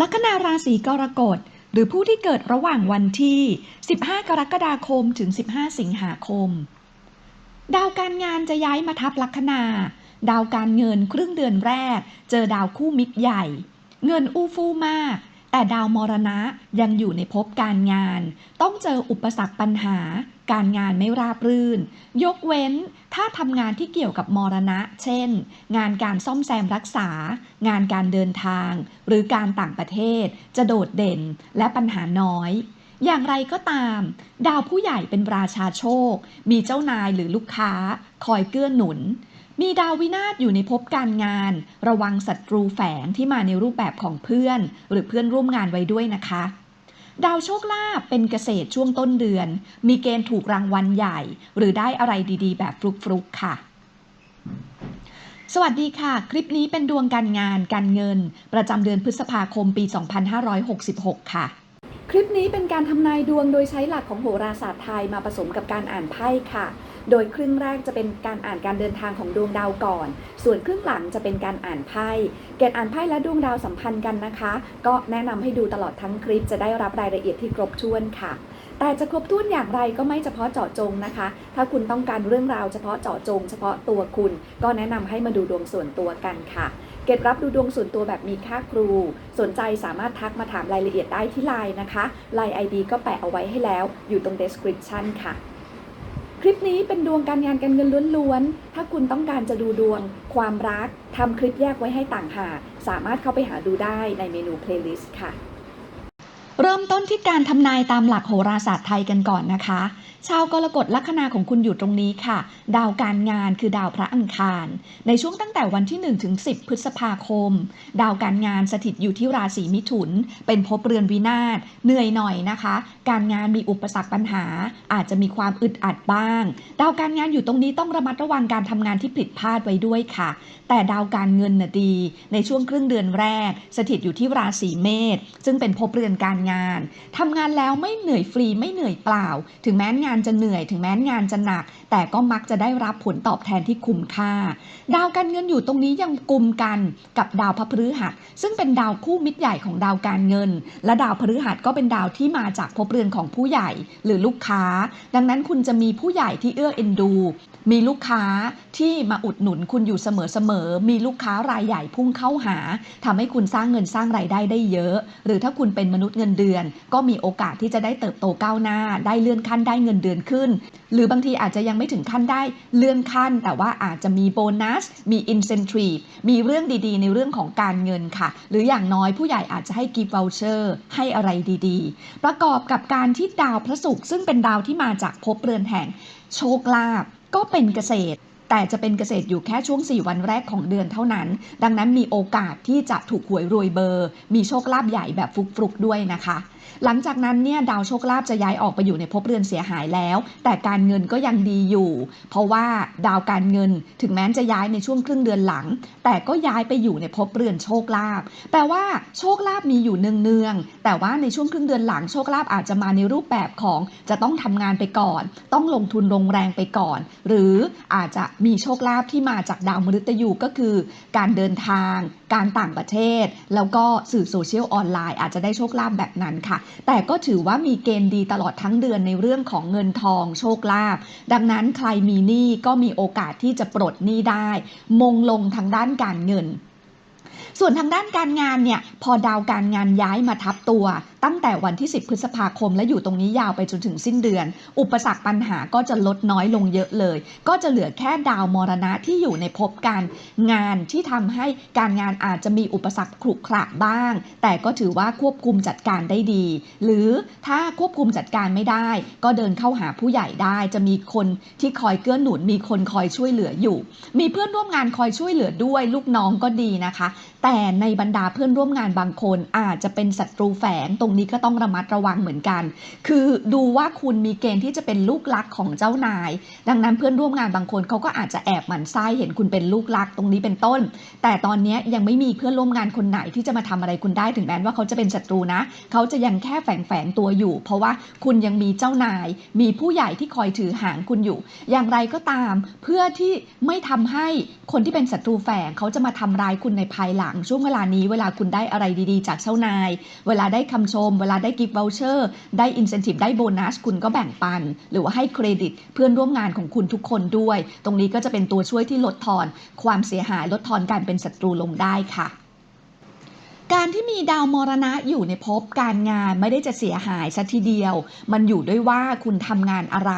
ลัคนาราศีกรกฎหรือผู้ที่เกิดระหว่างวันที่ 15 กรกฎาคมถึง 15 สิงหาคม ดาวการงานจะย้ายมาทับลัคนา ดาวการเงินครึ่งเดือนแรก เจอดาวคู่มิตรใหญ่ เงินอู้ฟู่มาก แต่ดาวมรณะยังอยู่ในภพการงาน ต้องเจออุปสรรคปัญหา การงานไม่ราบรื่น ยกเว้นถ้าทำงานที่เกี่ยวกับมรณะ เช่น งานการซ่อมแซมรักษา งานการเดินทาง หรือการต่างประเทศ จะโดดเด่นและปัญหาน้อยอย่างไรก็ตาม ดาวผู้ใหญ่เป็นราชาโชค มีเจ้านายหรือลูกค้า คอยเกื้อหนุน มีดาววินาศอยู่ในภพการงาน ระวังศัตรูแฝงที่มาในรูปแบบของเพื่อน หรือเพื่อนร่วมงานไว้ด้วยนะคะ ดาวโชคลาภเป็นเกษตรช่วงต้นเดือน มีเกณฑ์ถูกรางวัลใหญ่ หรือได้อะไรดีๆ แบบฟลุกๆค่ะ สวัสดีค่ะ คลิปนี้เป็นดวงการงานการเงิน ประจำเดือนพฤษภาคมปี 2566 ค่ะ คลิปนี้เป็นการทำนายดวงโดยใช้หลักของโหราศาสตร์ไทยมาผสมกับการอ่านไพ่ค่ะ โดยครึ่งแรกจะเป็นการอ่านการเดินทางของดวงดาวก่อน ส่วนครึ่งหลังจะเป็นการอ่านไพ่ เกณฑ์อ่านไพ่และดวงดาวสัมพันธ์กันนะคะ ก็แนะนำให้ดูตลอดทั้งคลิปจะได้รับรายละเอียดที่ครบถ้วนค่ะ แต่จะครบถ้วนอย่างไรก็ไม่เฉพาะเจาะจงนะคะ ถ้าคุณต้องการเรื่องราวเฉพาะเจาะจง เฉพาะตัวคุณ ก็แนะนำให้มาดูดวงส่วนตัวกันค่ะ เกตรับดูดวงส่วนตัวแบบมีค่าครู สนใจสามารถทักมาถามรายละเอียดได้ที่ไลน์นะคะไลน์ ID ก็แปะเอาไว้ให้แล้ว อยู่ตรง description ค่ะ คลิปนี้เป็นดวงการงานการเงินล้วนๆ ถ้าคุณต้องการจะดูดวง ความรักทำคลิปแยกไว้ให้ต่างหาก สามารถเข้าไปหาดูได้ในเมนู playlist ค่ะเริ่มต้นที่การทำนายตามหลักโหราศาสตร์ไทยกันก่อนนะคะ ชาวกรกฎลัคนาของคุณอยู่ตรงนี้ค่ะ ดาวการงานคือดาวพระอังคาร ในช่วงตั้งแต่วันที่1ถึง10 พฤษภาคม ดาวการงานสถิตอยู่ที่ราศีมิถุน เป็นภพเรือนวินาศเหนื่อยหน่อยนะคะ การงานมีอุปสรรคปัญหา อาจจะมีความอึดอัดบ้าง ดาวการงานอยู่ตรงนี้ต้องระมัดระวังการทำงานที่ผิดพลาดไว้ด้วยค่ะ แต่ดาวการเงินน่ะดี ในช่วงครึ่งเดือนแรก สถิตอยู่ที่ราศีเมษซึ่งเป็นภพเรือนการงานทำงานแล้วไม่เหนื่อยฟรีไม่เหนื่อยเปล่า ถึงแม้งานจะเหนื่อยถึงแม้งานจะหนัก แต่ก็มักจะได้รับผลตอบแทนที่คุ้มค่า ดาวการเงินอยู่ตรงนี้ยังกลุ่มกันกับดาวพฤหัส ซึ่งเป็นดาวคู่มิตรใหญ่ของดาวการเงิน และดาวพฤหัสก็เป็นดาวที่มาจากภพเรือนของผู้ใหญ่หรือลูกค้า ดังนั้นคุณจะมีผู้ใหญ่ที่เอื้อเอ็นดู มีลูกค้าที่มาอุดหนุนคุณอยู่เสมอๆมีลูกค้ารายใหญ่พุ่งเข้าหาทำให้คุณสร้างเงินสร้างรายได้ได้เยอะ หรือถ้าคุณเป็นมนุษย์เงินเดือน ก็มีโอกาสที่จะได้เติบโตก้าวหน้า ได้เลื่อนขั้นได้เงินเดือนือนขึ้น หรือบางทีอาจจะยังไม่ถึงขั้นได้เลื่อนขั้น แต่ว่าอาจจะมีโบนัส มีอินเซนทรีมีเรื่องดีๆ ในเรื่องของการเงินค่ะ หรืออย่างน้อยผู้ใหญ่อาจจะให้กิฟต์วอลเชอร์ให้อะไรดีๆ ประกอบกับการที่ดาวพระศุกร์ซึ่งเป็นดาวที่มาจากภพเรือนแห่ง โชคลาภก็เป็นเกษตรแต่จะเป็นเกษตรอยู่แค่ช่วง 4 วันแรกของเดือนเท่านั้น ดังนั้นมีโอกาสที่จะถูกหวยรวยเบอร์ มีโชคลาภใหญ่แบบฟุกฟุกด้วยนะคะ หลังจากนั้นเนี่ยดาวโชคลาภจะย้ายออกไปอยู่ในภพเรือนเสียหายแล้ว แต่การเงินก็ยังดีอยู่ เพราะว่าดาวการเงินถึงแม้จะย้ายในช่วงครึ่งเดือนหลัง แต่ก็ย้ายไปอยู่ในภพเรือนโชคลาภแปลว่าโชคลาภมีอยู่เนืองๆแต่ว่าในช่วงครึ่งเดือนหลังโชคลาภอาจจะมาในรูปแบบของจะต้องทำงานไปก่อน ต้องลงทุนลงแรงไปก่อน หรืออาจจะมีโชคลาภที่มาจากดาวมฤตยูก็คือ การเดินทางการต่างประเทศ แล้วก็สื่อโซเชียลออนไลน์อาจจะได้โชคลาภแบบนั้นค่ะ แต่ก็ถือว่ามีเกณฑ์ดีตลอดทั้งเดือนในเรื่องของเงินทองโชคลาภดังนั้นใครมีหนี้ก็มีโอกาสที่จะปลดหนี้ได้ มงลงทางด้านการเงินส่วนทางด้านการงานเนี่ยพอดาวการงานย้ายมาทับตัวตั้งแต่วันที่ 10 พฤษภาคม และอยู่ตรงนี้ยาวไปจนถึงสิ้นเดือน อุปสรรคปัญหาก็จะลดน้อยลงเยอะเลย ก็จะเหลือแค่ดาวมรณะที่อยู่ในภพการงานที่ทำให้การงานอาจจะมีอุปสรรคขรุขระบ้าง แต่ก็ถือว่าควบคุมจัดการได้ดี หรือถ้าควบคุมจัดการไม่ได้ ก็เดินเข้าหาผู้ใหญ่ได้ จะมีคนที่คอยเกื้อหนุน มีคนคอยช่วยเหลืออยู่ มีเพื่อนร่วมงานคอยช่วยเหลือด้วย ลูกน้องก็ดีนะคะ แต่ในบรรดาเพื่อนร่วมงานบางคนอาจจะเป็นศัตรูแฝงตรงนี้ก็ต้องระมัดระวังเหมือนกัน คือดูว่าคุณมีเกณฑ์ที่จะเป็นลูกรักของเจ้านาย ดังนั้นเพื่อนร่วมงานบางคนเขาก็อาจจะแอบหมั่นไส้เห็นคุณเป็นลูกรักตรงนี้เป็นต้น แต่ตอนนี้ยังไม่มีเพื่อนร่วมงานคนไหนที่จะมาทำอะไรคุณได้ถึงแม้ว่าเขาจะเป็นศัตรูนะ เขาจะยังแค่แฝงแฝงตัวอยู่ เพราะว่าคุณยังมีเจ้านาย มีผู้ใหญ่ที่คอยถือหางคุณอยู่ อย่างไรก็ตาม เพื่อที่ไม่ทำให้คนที่เป็นศัตรูแฝงเขาจะมาทำร้ายคุณในภายหลังช่วงเวลานี้เวลาคุณได้อะไรดีๆ จากเจ้านาย เวลาได้คำชม เวลาได้กิฟต์วอลเชอร์ ได้อินเซนティブได้โบนัส คุณก็แบ่งปัน หรือว่าให้เครดิต เพื่อนร่วมงานของคุณทุกคนด้วย ตรงนี้ก็จะเป็นตัวช่วยที่ลดทอน ความเสียหายลดทอนการเป็นศัตรูลงได้ค่ะ การที่มีดาวมรณะอยู่ในภพการงานไม่ได้จะเสียหายซะทีเดียว มันอยู่ด้วยว่าคุณทำงานอะไร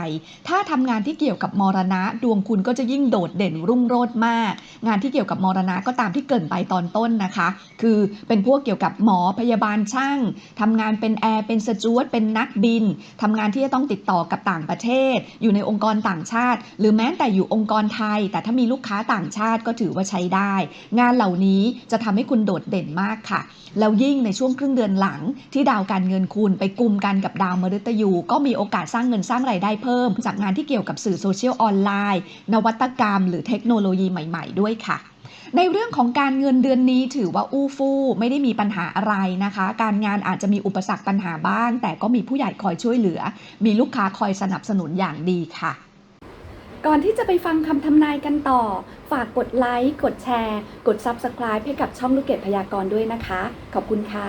ถ้าทำงานที่เกี่ยวกับมรณะ ดวงคุณก็จะยิ่งโดดเด่นรุ่งโรจน์มาก งานที่เกี่ยวกับมรณะก็ตามที่เกินไปตอนต้นนะคะ คือเป็นพวกเกี่ยวกับหมอพยาบาลช่างทำงานเป็นแอร์เป็นสจวตเป็นนักบินทำงานที่จะต้องติดต่อกับต่างประเทศ อยู่ในองค์กรต่างชาติ หรือแม้แต่อยู่องค์กรไทย แต่ถ้ามีลูกค้าต่างชาติก็ถือว่าใช้ได้ งานเหล่านี้จะทำให้คุณโดดเด่นมากค่ะแล้วยิ่งในช่วงครึ่งเดือนหลังที่ดาวการเงินคุณไปกลุ่มกันกับดาวมฤตยู ก็มีโอกาสสร้างเงินสร้างไรายได้เพิ่ม จากงานที่เกี่ยวกับสื่อโซเชียลออนไลน์ นวัตกรรม หรือเทคโนโลยีใหม่ ๆ ด้วยค่ะในเรื่องของการเงินเดือนนี้ถือว่าอู้ฟู่ไม่ได้มีปัญหาอะไรนะคะ การงานอาจจะมีอุปสรรคปัญหาบ้าง แต่ก็มีผู้ใหญ่คอยช่วยเหลือ มีลูกค้าคอยสนับสนุนอย่างดีค่ะ ก่อนที่จะไปฟังคำทำนายกันต่อ ฝากกดไลค์ กดแชร์ กด Subscribe ให้กับช่องลูกเกดพยากรณ์ด้วยนะคะ ขอบคุณค่ะ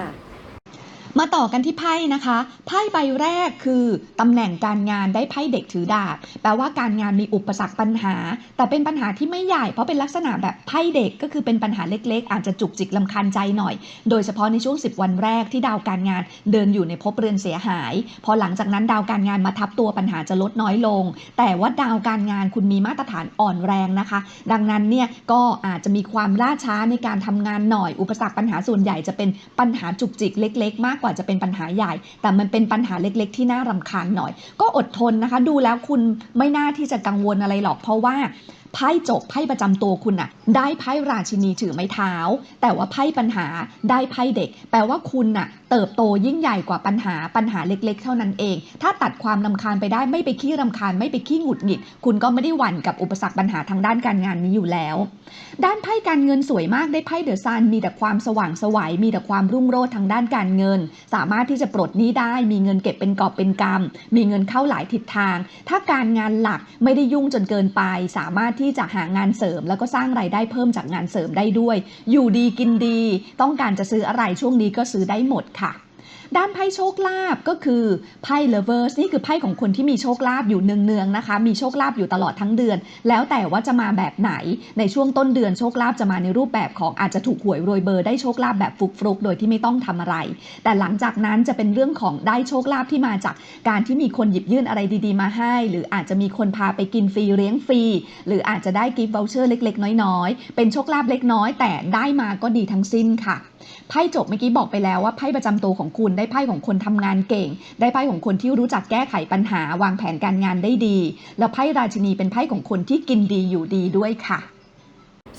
มาต่อกันที่ไพ่นะคะ ไพ่ใบแรกคือตำแหน่งการงานได้ไพ่เด็กถือดาบแปลว่าการงานมีอุปสรรคปัญหา แต่เป็นปัญหาที่ไม่ใหญ่เพราะเป็นลักษณะแบบไพ่เด็กก็คือเป็นปัญหาเล็กๆ อาจจะจุกจิกลำคาญใจหน่อย โดยเฉพาะในช่วง 10 วันแรกที่ดาวการงานเดินอยู่ในภพเรือนเสียหาย พอหลังจากนั้นดาวการงานมาทับตัวปัญหาจะลดน้อยลง แต่ว่าดาวการงานคุณมีมาตรฐานอ่อนแรงนะคะ ดังนั้นเนี่ยก็อาจจะมีความล่าช้าในการทำงานหน่อยอุปสรรคปัญหาส่วนใหญ่จะเป็นปัญหาจุกจิกเล็ก ๆ มากกว่าจะเป็นปัญหาใหญ่ แต่มันเป็นปัญหาเล็กๆ ที่น่ารำคาญหน่อย ก็อดทนนะคะ ดูแล้วคุณไม่น่าที่จะกังวลอะไรหรอกเพราะว่า ไพ่จบไพ่ประจำตัวคุณน่ะได้ไพ่ราชินีถือไม้เท้า แต่ว่าไพ่ปัญหาได้ไพ่เด็ก แปลว่าคุณน่ะเติบโตยิ่งใหญ่กว่าปัญหาปัญหาเล็ก ๆ เท่านั้นเอง ถ้าตัดความลำคาญไปได้ไม่ไปขี้รำคาญไม่ไปขี้หงุดหงิด คุณก็ไม่ได้หวั่นกับอุปสรรคปัญหาทางด้านการงานนี้อยู่แล้ว ด้านไพ่การเงินสวยมากได้ไพ่เดอะซันมีแต่ความสว่างสวัยมีแต่ความรุ่งโรจน์ทางด้านการเงิน สามารถที่จะปลดหนี้ได้ มีเงินเก็บเป็นกอบเป็นกำมีเงินเข้าหลายทิศทาง ถ้าการงานหลักไม่ได้ยุ่งจนเกินไป สามารถที่จะหางานเสริม แล้วก็สร้างรายได้เพิ่มจากงานเสริมได้ด้วย อยู่ดีกินดี ต้องการจะซื้ออะไรช่วงนี้ก็ซื้อได้หมดค่ะ ด้านไพ่โชคลาภก็คือไพ่ lovers นี่คือไพ่ของคนที่มีโชคลาภอยู่เนืองๆนะคะ มีโชคลาภอยู่ตลอดทั้งเดือน แล้วแต่ว่าจะมาแบบไหนในช่วงต้นเดือนโชคลาภจะมาในรูปแบบของอาจจะถูกหวยโรยเบอร์ได้โชคลาภแบบฟลุกๆ โดยที่ไม่ต้องทำอะไร แต่หลังจากนั้นจะเป็นเรื่องของได้โชคลาภที่มาจากการที่มีคนหยิบยื่นอะไรดีๆ มาให้ หรืออาจจะมีคนพาไปกินฟรีเลี้ยงฟรีหรืออาจจะได้กิฟต์วอลเชอร์เล็ก ๆ น้อยๆ เป็นโชคลาภเล็กน้อย แต่ได้มาก็ดีทั้งสิ้นค่ะไพ่จบเมื่อกี้บอกไปแล้วว่าไพ่ประจำตัวของคุณได้ไพ่ของคนทำงานเก่ง ได้ไพ่ของคนที่รู้จักแก้ไขปัญหา วางแผนการงานได้ดี แล้วไพ่ราชินีเป็นไพ่ของคนที่กินดีอยู่ดีด้วยค่ะ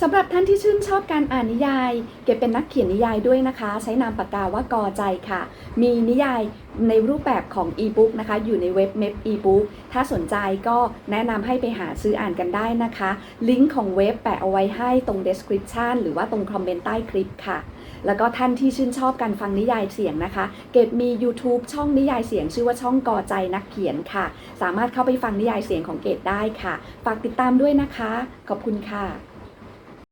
สำหรับท่านที่ชื่นชอบการอ่านนิยาย เก็บเป็นนักเขียนนิยายด้วยนะคะ ใช้นามปากกาว่ากอใจค่ะ มีนิยายในรูปแบบของอีบุ๊กนะคะ อยู่ในเว็บเม p อีบุ๊กถ้าสนใจก็แนะนำให้ไปหาซื้ออ่านกันได้นะคะ ลิงก์ของเว็บแปะเอาไว้ให้ตรง description หรือว่าตรงคอมเมนต์ใต้คลิปค่ะ แล้วก็ท่านที่ชื่นชอบการฟังนิยายเสียงนะคะ เกดมี YouTube ช่องนิยายเสียง ชื่อว่าช่องกอใจนักเขียนค่ะ สามารถเข้าไปฟังนิยายเสียงของเกดได้ค่ะ ฝากติดตามด้วยนะคะ ขอบคุณค่ะ